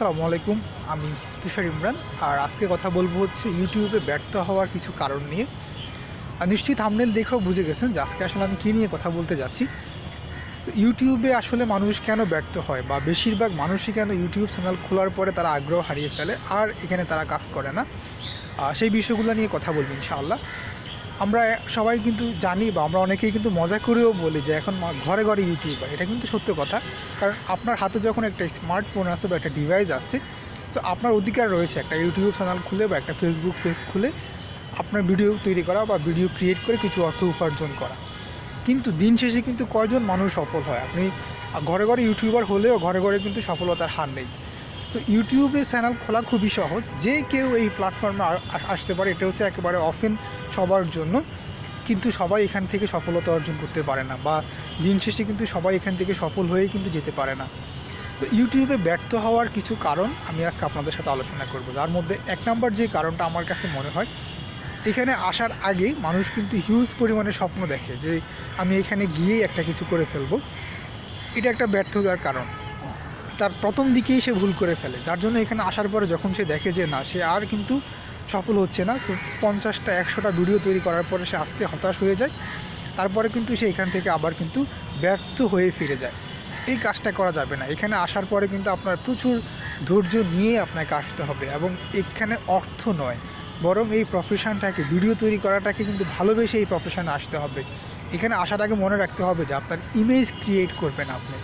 আসসালামু আলাইকুম, আমি তুষার ইমরান। আর আজকে কথা বলব হচ্ছে ইউটিউবে ব্যর্থ হওয়ার কিছু কারণ নিয়ে। নিশ্চয়ই থামনেল দেখেও বুঝে গেছেন যে আজকে আসলে আমি কী নিয়ে কথা বলতে যাচ্ছি। তো ইউটিউবে আসলে মানুষ কেন ব্যর্থ হয় বা বেশিরভাগ মানুষই কেন ইউটিউব চ্যানেল খোলার পরে তারা আগ্রহ হারিয়ে ফেলে আর এখানে তারা কাজ করে না? সেই বিষয়গুলো নিয়ে কথা বলব ইনশাআল্লাহ। আমরা সবাই কিন্তু জানি বা আমরা অনেকেই কিন্তু মজা করেও বলি যে এখন ঘরে ঘরে ইউটিউবার, এটা কিন্তু সত্য কথা। কারণ আপনার হাতে যখন একটা স্মার্টফোন আছে বা একটা ডিভাইস আসছে, তো আপনার অধিকার রয়েছে একটা ইউটিউব চ্যানেল খুলে বা একটা ফেসবুক পেজ খুলে আপনার ভিডিও তৈরি করা বা ভিডিও ক্রিয়েট করে কিছু অর্থ উপার্জন করা। কিন্তু দিন শেষে কিন্তু কয়জন মানুষ সফল হয়? আপনি ঘরে ঘরে ইউটিউবার হলেও ঘরে ঘরে কিন্তু সফলতার হার নেই। তো ইউটিউবে চ্যানেল খোলা খুবই সহজ। যে কেউ এই প্ল্যাটফর্মে আসতে পারে, এটা হচ্ছে একেবারে অফেন সবার জন্য। কিন্তু সবাই এখান থেকে সফলতা অর্জন করতে পারে না বা দিন শেষে কিন্তু সবাই এখান থেকে সফল হয়েই কিন্তু যেতে পারে না। তো ইউটিউবে ব্যর্থ হওয়ার কিছু কারণ আমি আজকে আপনাদের সাথে আলোচনা করব। যার মধ্যে এক নম্বর যে কারণটা আমার কাছে মনে হয়, এখানে আসার আগে মানুষ কিন্তু হিউজ পরিমাণে স্বপ্ন দেখে যে আমি এখানে গিয়েই একটা কিছু করে ফেলব। এটা একটা ব্যর্থতার কারণ। তার প্রথম দিকেই সে ভুল করে ফেলে। যার জন্য এখানে আসার পরে যখন সে দেখে যে না, সে আর কিন্তু সফল হচ্ছে না, সো পঞ্চাশটা, একশোটা ভিডিও তৈরি করার পরে সে আস্তে হতাশ হয়ে যায়। তারপরে কিন্তু সে এখান থেকে আবার কিন্তু ব্যর্থ হয়ে ফিরে যায়। এই কাজটা করা যাবে না। এখানে আসার পরে কিন্তু আপনার প্রচুর ধৈর্য নিয়ে আপনাকে আসতে হবে এবং এখানে অর্থ নয়। বরং এই প্রফেশনটাকে ভিডিও তৈরি করাটাকে কিন্তু ভালোবেসে এই প্রফেশনে আসতে হবে। এখানে আসার আগে মনে রাখতে হবে যে আপনার ইমেজ ক্রিয়েট করবেন আপনি।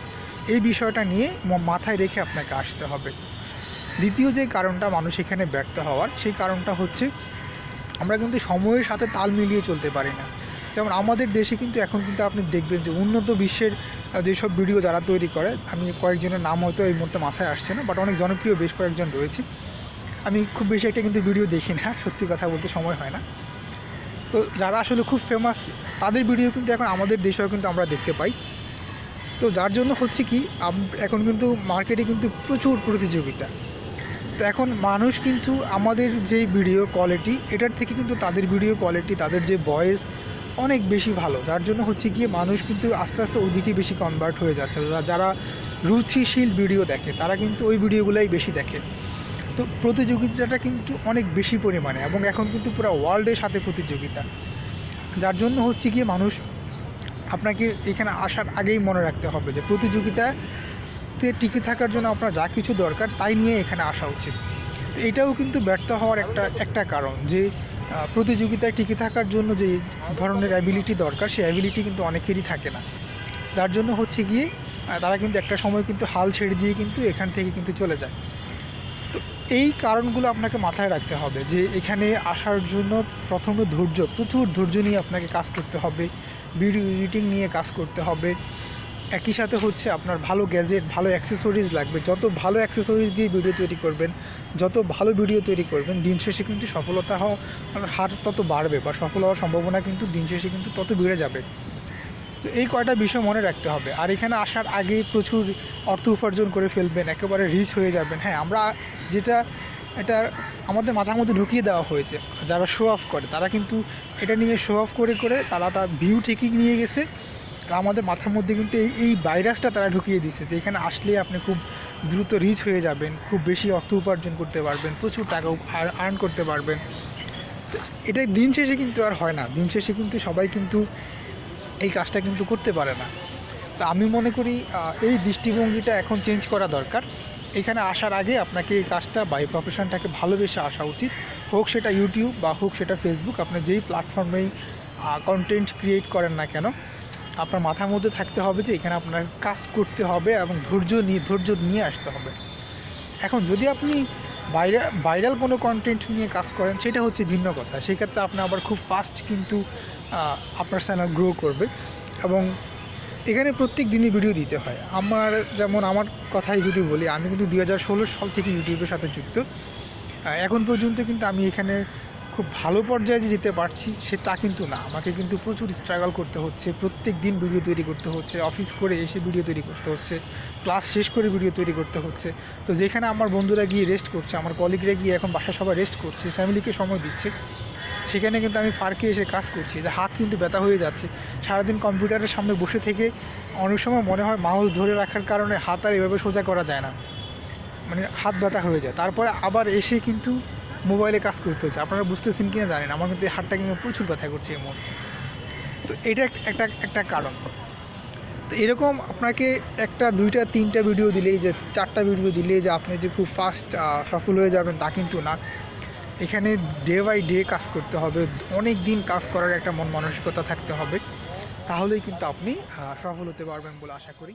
এই বিষয়টা নিয়ে মাথায় রেখে আপনাকে আসতে হবে। দ্বিতীয় যে কারণটা মানুষ এখানে ব্যর্থ হওয়ার, সেই কারণটা হচ্ছে আমরা কিন্তু সময়ের সাথে তাল মিলিয়ে চলতে পারি না। যেমন আমাদের দেশে কিন্তু এখন কিন্তু আপনি দেখবেন যে উন্নত বিশ্বের যেসব ভিডিও যারা তৈরি করে, আমি কয়েকজনের নাম হয়তো এই মুহূর্তে মাথায় আসছে না, বাট অনেক জনপ্রিয় বেশ কয়েকজন রয়েছে। আমি খুব বেশি একটা কিন্তু ভিডিও দেখি না, সত্যি কথা বলতে সময় হয় না। তো যারা আসলে খুব ফেমাস তাদের ভিডিও কিন্তু এখন আমাদের দেশেও কিন্তু আমরা দেখতে পাই। তো যার জন্য হচ্ছে কি এখন কিন্তু মার্কেটে কিন্তু প্রচুর প্রতিযোগিতা। তো এখন মানুষ কিন্তু আমাদের যে ভিডিও কোয়ালিটি এটার থেকে কিন্তু তাদের ভিডিও কোয়ালিটি তাদের যে ভয়েস অনেক বেশি ভালো। যার জন্য হচ্ছে গিয়ে মানুষ কিন্তু আস্তে আস্তে ওদিকে বেশি কনভার্ট হয়ে যাচ্ছে। যারা রুচিশীল ভিডিও দেখে, তারা কিন্তু ওই ভিডিওগুলাই বেশি দেখে। তো প্রতিযোগিতাটা কিন্তু অনেক বেশি পরিমাণে এবং এখন কিন্তু পুরো ওয়ার্ল্ডের সাথে প্রতিযোগিতা। যার জন্য হচ্ছে গিয়ে মানুষ আপনাকে এখানে আসার আগেই মনে রাখতে হবে যে প্রতিযোগিতাতে টিকে থাকার জন্য আপনার যা কিছু দরকার তাই নিয়ে এখানে আসা উচিত। তো এটাও কিন্তু ব্যর্থ হওয়ার একটা একটা কারণ যে প্রতিযোগিতায় টিকে থাকার জন্য যে ধরনের অ্যাবিলিটি দরকার, সেই অ্যাবিলিটি কিন্তু অনেকেরই থাকে না। তার জন্য হচ্ছে গিয়ে তারা কিন্তু একটা সময় কিন্তু হাল ছেড়ে দিয়ে কিন্তু এখান থেকে কিন্তু চলে যায়। তো এই কারণগুলো আপনাকে মাথায় রাখতে হবে যে, এখানে আসার জন্য প্রথমে ধৈর্য, প্রচুর ধৈর্য নিয়ে আপনাকে কাজ করতে হবে। ভিডিও এডিটিং নিয়ে কাজ করতে হবে। একই সাথে হচ্ছে আপনার ভালো গ্যাজেট ভালো অ্যাক্সেসরিজ লাগবে। যত ভালো অ্যাক্সেসরিজ দিয়ে ভিডিও তৈরি করবেন, যত ভালো ভিডিও তৈরি করবেন, দিন শেষে কিন্তু সফলতা হওয়ার হার তত বাড়বে বা সফল হওয়ার সম্ভাবনা কিন্তু দিন শেষে কিন্তু তত বেড়ে যাবে। তো এই কয়টা বিষয় মনে রাখতে হবে। আর এখানে আসার আগেই প্রচুর অর্থ উপার্জন করে ফেলবেন, একেবারে রিচ হয়ে যাবেন। হ্যাঁ আমরা যেটা, এটা আমাদের মাথার মধ্যে ঢুকিয়ে দেওয়া হয়েছে। যারা শো অফ করে, তারা কিন্তু এটা নিয়ে শো অফ করে করে তারা তার ভিউ ঠিকই নিয়ে গেছে। আমাদের মাথার মধ্যে কিন্তু এই এই ভাইরাসটা তারা ঢুকিয়ে দিয়েছে যে এখানে আসলে আপনি খুব দ্রুত রিচ হয়ে যাবেন, খুব বেশি অর্থ উপার্জন করতে পারবেন, প্রচুর টাকা আর্ন করতে পারবেন। এটা দিন শেষে কিন্তু আর হয় না। দিন শেষে কিন্তু সবাই কিন্তু এই কাজটা কিন্তু করতে পারে না। তো আমি মনে করি এই দৃষ্টিভঙ্গিটা এখন চেঞ্জ করা দরকার। এখানে আসার আগে আপনাকে এই কাজটা বা এই প্রফেশনটাকে ভালোবেসে আসা উচিত। হোক সেটা ইউটিউব বা হোক সেটা ফেসবুক আপনি যেই প্ল্যাটফর্মেই কন্টেন্ট ক্রিয়েট করেন না কেন, আপনার মাথার মধ্যে থাকতে হবে যে এখানে আপনার কাজ করতে হবে এবং ধৈর্য নিয়ে ধৈর্য নিয়ে আসতে হবে। এখন যদি আপনি বাইরে ভাইরাল কোনো কন্টেন্ট নিয়ে কাজ করেন, সেটা হচ্ছে ভিন্ন কথা। সেক্ষেত্রে আপনি আবার খুব ফাস্ট কিন্তু আপনার চ্যানেল গ্রো করবে এবং এখানে প্রত্যেক দিনই ভিডিও দিতে হয়। আমার যেমন আমার কথাই যদি বলি, আমি কিন্তু দুই হাজার ষোলো সাল থেকে ইউটিউবের সাথে যুক্ত। এখন পর্যন্ত কিন্তু আমি এখানে খুব ভালো পর্যায়ে যে যেতে পারছি, সে তা কিন্তু না। আমাকে কিন্তু প্রচুর স্ট্রাগল করতে হচ্ছে। প্রত্যেক দিন ভিডিও তৈরি করতে হচ্ছে। অফিস করে এসে ভিডিও তৈরি করতে হচ্ছে। ক্লাস শেষ করে ভিডিও তৈরি করতে হচ্ছে। তো যেখানে আমার বন্ধুরা গিয়ে রেস্ট করছে, আমার কলিগরা গিয়ে এখন বাসায় সবাই রেস্ট করছে ফ্যামিলিকে সময় দিচ্ছে। সেখানে কিন্তু আমি পার্কে এসে কাজ করছি। যে হাত কিন্তু ব্যথা হয়ে যাচ্ছে। সারাদিন কম্পিউটারের সামনে বসে থেকে অনেক সময় মনে হয় মাউস ধরে রাখার কারণে হাত আর এভাবে সোজা করা যায় না। মানে হাত ব্যথা হয়ে যায়। তারপরে আবার এসে কিন্তু মোবাইলে কাজ করতে হচ্ছে। আপনারা বুঝতেছেন কিনা জানেন আমার কিন্তু হাতটা কিন্তু প্রচুর ব্যথা করছে এই মুহূর্তে। তো এটা এক- একটা একটা কারণ। তো এরকম আপনাকে একটা, দুইটা, তিনটা ভিডিও দিলেই যে, চারটা ভিডিও দিলেই যে আপনি যে খুব ফাস্ট সফল হয়ে যাবেন তা কিন্তু না। এখানে ডে বাই ডে কাজ করতে হবে, অনেক দিন কাজ করার একটা মন মানসিকতা থাকতে হবে। তাহলেই কিন্তু আপনি সফল হতে পারবেন বলে আশা করি।